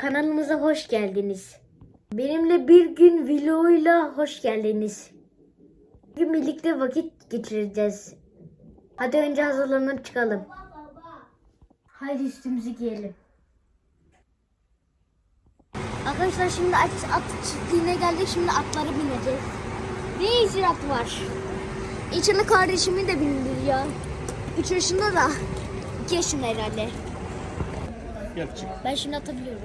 Kanalımıza hoş geldiniz. Benimle bir gün vloguyla hoş geldiniz. Bugün birlikte vakit geçireceğiz. Hadi önce hazırlanıp çıkalım. Haydi üstümüzü giyelim. Arkadaşlar şimdi at, at çiftliğine geldik. Şimdi atlara bineceğiz. Ne izin at var? İçinde kardeşimi de bindir ya. 3 yaşında da. 2 yaşında herhalde. Gel çık. Ben şimdi atabiliyorum.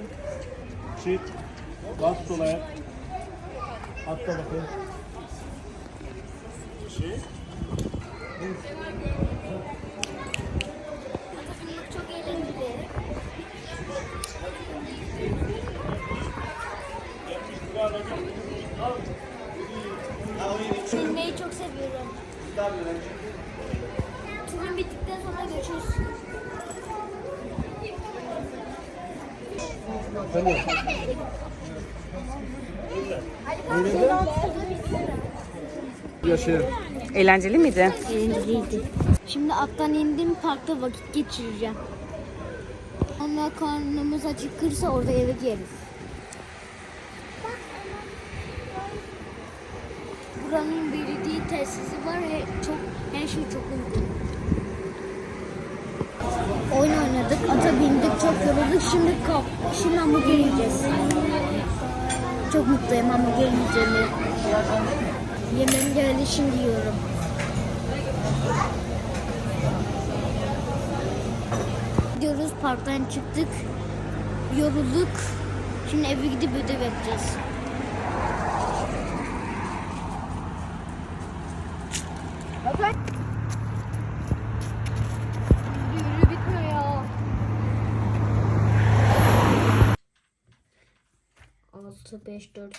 Çık. Bas solaya. Atla bakayım. Şey. Çok eğlenceli. Binmeyi çok seviyorum. Yaşayalım. Eğlenceli miydi? Eğlenceliydi. Şimdi attan indim parkta vakit geçireceğim. Ama karnımız acıkırsa orada yemek yeriz. Buranın belediye tesisi var ve çok her şey çok uygun. Ata bindik, çok yorulduk. Şimdi kalk, şimdi hamburger yiyeceğiz. Çok mutluyum hamburger yiyeceğimi. Yemeğim geldi şimdi yiyorum. Gidiyoruz parktan çıktık. Yorulduk. Şimdi eve gidip ödev yapacağız. Yürü 6, 5, 4,